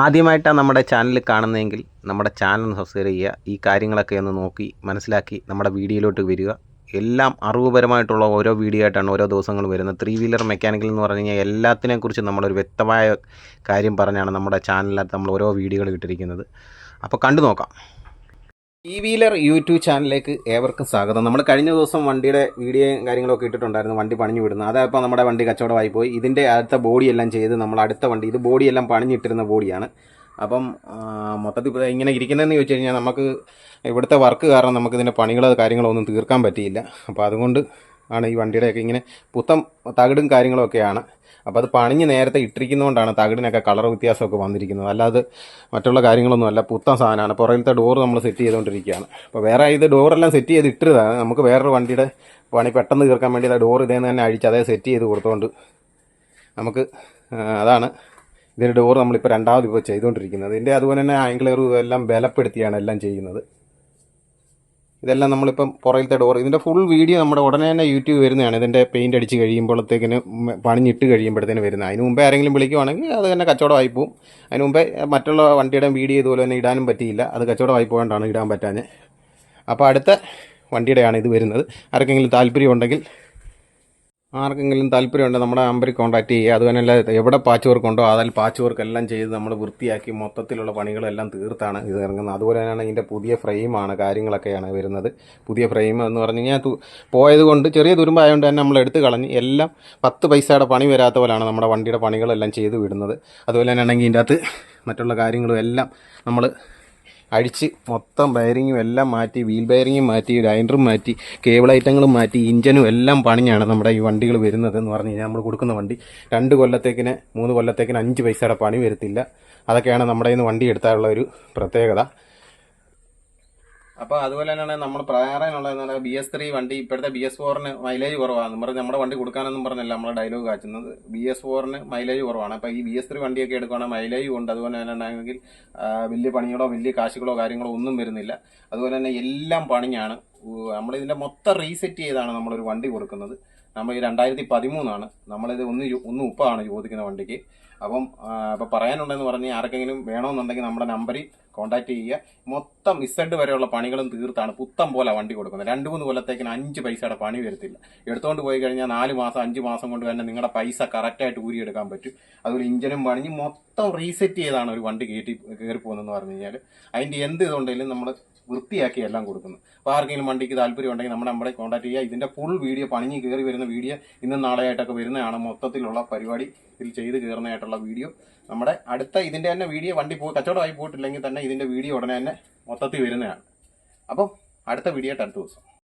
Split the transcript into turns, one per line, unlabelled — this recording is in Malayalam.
ആദ്യമായിട്ടാണ് നമ്മുടെ ചാനൽ കാണുന്നതെങ്കിൽ നമ്മുടെ ചാനൽ സബ്സ്ക്രൈബ് ചെയ്യുക. ഈ കാര്യങ്ങളൊക്കെ ഒന്ന് നോക്കി മനസ്സിലാക്കി നമ്മുടെ വീഡിയോയിലോട്ട് വരിക. എല്ലാം അറിവുപരമായിട്ടുള്ള ഓരോ വീഡിയോ ആയിട്ടാണ് ഓരോ ദിവസങ്ങൾ വരുന്നത്. ത്രീ വീലർ മെക്കാനിക്കൽ എന്ന് പറഞ്ഞു കഴിഞ്ഞാൽ എല്ലാത്തിനെക്കുറിച്ചും നമ്മളൊരു വ്യക്തമായ കാര്യം പറഞ്ഞാണ് നമ്മുടെ ചാനലിനകത്ത് നമ്മൾ ഓരോ വീഡിയോകൾ ഇട്ടിരിക്കുന്നത്. അപ്പോൾ കണ്ടു നോക്കാം. ഈ വീലർ യൂട്യൂബ് ചാനലിലേക്ക് ഏവർക്കും സ്വാഗതം. നമ്മൾ കഴിഞ്ഞ ദിവസം വണ്ടിയുടെ വീഡിയോയും കാര്യങ്ങളൊക്കെ ഇട്ടിട്ടുണ്ടായിരുന്നു വണ്ടി പണിഞ്ഞു വിടുന്നത്. അതപ്പോൾ നമ്മുടെ വണ്ടി കച്ചവടമായി പോയി. ഇതിന്റെ അടുത്ത ബോഡിയെല്ലാം ചെയ്ത് നമ്മൾ അടുത്ത വണ്ടി ഇത് ബോഡിയെല്ലാം പണിഞ്ഞിട്ടിരുന്ന ബോഡിയാണ് അപ്പം മൊത്തത്തിൽ ഇങ്ങനെ ഇരിക്കുന്നതെന്ന് ചോദിച്ചു കഴിഞ്ഞാൽ നമുക്ക് ഇവിടുത്തെ വർക്ക് കാരണം നമുക്കിതിന്റെ പണികളോ കാര്യങ്ങളോ ഒന്നും തീർക്കാൻ പറ്റിയില്ല. അപ്പോൾ അതുകൊണ്ട് ആണ് ഈ വണ്ടിയുടെയൊക്കെ ഇങ്ങനെ പുത്തം തകിടും കാര്യങ്ങളൊക്കെയാണ്. അപ്പം അപ്പോൾ അത് പണിഞ്ഞ് നേരത്തെ ഇട്ടിരിക്കുന്നതുകൊണ്ടാണ് തകിടിനൊക്കെ കളർ വ്യത്യാസമൊക്കെ വന്നിരിക്കുന്നത്. അല്ലാതെ മറ്റുള്ള കാര്യങ്ങളൊന്നും അല്ല പുത്തൻ സാധനമാണ്. പുറകിലത്തെ ഡോറ് നമ്മൾ സെറ്റ് ചെയ്തുകൊണ്ടിരിക്കുകയാണ്. അപ്പോൾ വേറെ ഇത് ഡോറെല്ലാം സെറ്റ് ചെയ്ത് ഇട്ടതാണ് നമുക്ക് വേറൊരു വണ്ടിയുടെ പണി പെട്ടെന്ന് തീർക്കാൻ വേണ്ടി ഡോർ ഇതേന്ന് തന്നെ അഴിച്ച് അതേ സെറ്റ് ചെയ്ത് കൊടുത്തുകൊണ്ട് നമുക്ക് അതാണ് ഇതിന്റെ ഡോർ നമ്മളിപ്പോൾ രണ്ടാമത് ഇപ്പോൾ ചെയ്തുകൊണ്ടിരിക്കുന്നത്. ഇതിന്റെ അതുപോലെ തന്നെ ആംഗ്ലറും എല്ലാം ബലപ്പെടുത്തിയാണ് എല്ലാം ചെയ്യുന്നത്. ഇതെല്ലാം നമ്മളിപ്പം പുറകിലത്തെ ഡോർ ഇതിന്റെ ഫുൾ വീഡിയോ നമ്മുടെ ഉടനെ തന്നെ യൂട്യൂബ് വരുന്നതാണ്. ഇതിന്റെ പെയിന്റ് അടിച്ച് കഴിയുമ്പോഴത്തേക്കിന് പണിഞ്ഞിട്ട് കഴിയുമ്പോഴത്തേന് വരുന്നത്. അതിന് മുമ്പേ ആരെങ്കിലും വിളിക്കുവാണെങ്കിൽ അത് തന്നെ കച്ചവടമായി പോവും. അതിന് മുമ്പേ മറ്റുള്ള വണ്ടിയുടെ വീഡിയോ ഇതുപോലെ തന്നെ ഇടാനും പറ്റിയില്ല. അത് കച്ചവടമായി പോകേണ്ടാണ് ഇടാൻ പറ്റാഞ്ഞ്. അപ്പോൾ അടുത്ത വണ്ടിയുടെയാണ് ഇത് വരുന്നത്. ആർക്കെങ്കിലും താല്പര്യം ഉണ്ടെങ്കിൽ ആർക്കെങ്കിലും താല്പര്യമുണ്ടെങ്കിൽ നമ്മുടെ നമ്പറിൽ കോൺടാക്ട് ചെയ്യുക അതുപോലെ എവിടെ പാച്ച് വർക്ക് ഉണ്ടോ അതിൽ പാച്ച് വർക്ക് എല്ലാം ചെയ്ത് നമ്മൾ വൃത്തിയാക്കി മൊത്തത്തിലുള്ള പണികളെല്ലാം തീർത്താണ് ഇത് ഇറങ്ങുന്നത്. അതുപോലെ തന്നെയാണ് ഇതിന്റെ പുതിയ ഫ്രെയിമാണ് കാര്യങ്ങളൊക്കെയാണ് വരുന്നത്. പുതിയ ഫ്രെയിം എന്ന് പറഞ്ഞു കഴിഞ്ഞാൽ പോയത് കൊണ്ട് ചെറിയ തുരുമ്പായതുകൊണ്ട് തന്നെ നമ്മൾ എടുത്തു കളഞ്ഞ് എല്ലാം പത്ത് പൈസയുടെ പണി വരാത്ത പോലെയാണ് നമ്മുടെ വണ്ടിയുടെ പണികളെല്ലാം ചെയ്ത് വിടുന്നത്. അതുപോലെ തന്നെ ആണെങ്കിൽ ഇതിന്റെ അകത്ത് മറ്റുള്ള കാര്യങ്ങളും എല്ലാം നമ്മൾ അഴിച്ച് മൊത്തം ബയറിങ്ങും എല്ലാം മാറ്റി വീൽ ബയറിങ്ങും മാറ്റി ഗ്രൈൻഡറും മാറ്റി കേബിൾ ഐറ്റങ്ങളും മാറ്റി ഇഞ്ചനും എല്ലാം പണിഞ്ഞാണ് നമ്മുടെ ഈ വണ്ടികൾ വരുന്നത് എന്ന് പറഞ്ഞു കഴിഞ്ഞാൽ നമ്മൾ കൊടുക്കുന്ന വണ്ടി. രണ്ട് കൊല്ലത്തേക്കിന് മൂന്ന് കൊല്ലത്തേക്കിന് അഞ്ച് പൈസയുടെ പണി വരത്തില്ല. അതൊക്കെയാണ് നമ്മുടെ ഇന്ന് വണ്ടി എടുത്താലുള്ള ഒരു പ്രത്യേകത. അപ്പോൾ അതുപോലെ തന്നെയാണ് നമ്മൾ പറയാനുള്ള ബി എസ് ത്രീ വണ്ടി ഇപ്പോഴത്തെ ബി എസ് ഫോറിന് മൈലേജ് കുറവാണ് പറഞ്ഞ് നമ്മുടെ വണ്ടി കൊടുക്കാനൊന്നും പറഞ്ഞല്ല. നമ്മളെ ഡയലോഗ് കാച്ചുന്നത് ബി എസ് ഫോറിന് മൈലേജ് കുറവാണ്. അപ്പോൾ ഈ ബി എസ് ത്രീ വണ്ടിയൊക്കെ എടുക്കുകയാണെങ്കിൽ മൈലേജ് ഉണ്ട്. അതുപോലെ തന്നെ ആണെങ്കിൽ വലിയ പണികളോ വലിയ കാശുകളോ കാര്യങ്ങളോ ഒന്നും വരുന്നില്ല. അതുപോലെ തന്നെ എല്ലാം പണിയാണ്. നമ്മളിതിന്റെ മൊത്തം റീസെറ്റ് ചെയ്താണ് നമ്മളൊരു വണ്ടി കൊടുക്കുന്നത്. നമ്മൾ ഈ രണ്ടായിരത്തി പതിമൂന്നാണ് നമ്മളിത് ഒന്ന് ഒന്ന് ഉപ്പാണ് ചോദിക്കുന്ന വണ്ടിക്ക്. അപ്പം അപ്പോൾ പറയാനുണ്ടെന്ന് പറഞ്ഞ് ആർക്കെങ്കിലും വേണമെന്നുണ്ടെങ്കിൽ നമ്മുടെ നമ്പറിൽ കോൺടാക്ട് ചെയ്യുക. മൊത്തം ഇസഡ് വരെയുള്ള പണികളും തീർത്താണ് പുത്തം പോലെ വണ്ടി കൊടുക്കുന്നത്. രണ്ട് മൂന്ന് കൊല്ലത്തേക്കിന് അഞ്ച് പൈസയുടെ പണി വരത്തില്ല. എടുത്തുകൊണ്ട് പോയി കഴിഞ്ഞാൽ നാല് മാസം അഞ്ച് മാസം കൊണ്ട് തന്നെ നിങ്ങളുടെ പൈസ കറക്റ്റായിട്ട് ഊരിയെടുക്കാൻ പറ്റും. അതുപോലെ ഇഞ്ചിനും പണിഞ്ഞ് മൊത്തം റീസെറ്റ് ചെയ്താണ് ഒരു വണ്ടി കയറ്റി കയറി പോകുന്നതെന്ന് പറഞ്ഞു കഴിഞ്ഞാൽ അതിന്റെ എന്ത് ഇതുണ്ടെങ്കിലും നമ്മൾ വൃത്തിയാക്കി എല്ലാം കൊടുക്കുന്നു. അപ്പോൾ ആർക്കെങ്കിലും വണ്ടിക്ക് താല്പര്യം ഉണ്ടെങ്കിൽ നമ്മുടെ നമ്മളെ കോൺടാക്ട് ചെയ്യുക. ഇതിന്റെ ഫുൾ വീഡിയോ പണിഞ്ഞ് കയറി വരുന്ന വീഡിയോ ഇന്നും നാളെയായിട്ടൊക്കെ വരുന്നതാണ് മൊത്തത്തിലുള്ള പരിപാടി. ഇതിൽ ചെയ്ത് കയറുന്നതായിട്ടുള്ള വീഡിയോ നമ്മുടെ അടുത്ത ഇതിന്റെ തന്നെ വീഡിയോ വണ്ടി പോ കച്ചവടമായി പോയിട്ടില്ലെങ്കിൽ തന്നെ ഇതിന്റെ വീഡിയോ ഉടനെ തന്നെ മൊത്തത്തിൽ വരുന്നതാണ്. അപ്പം അടുത്ത വീഡിയോ ആയിട്ട് അടുത്ത ദിവസം.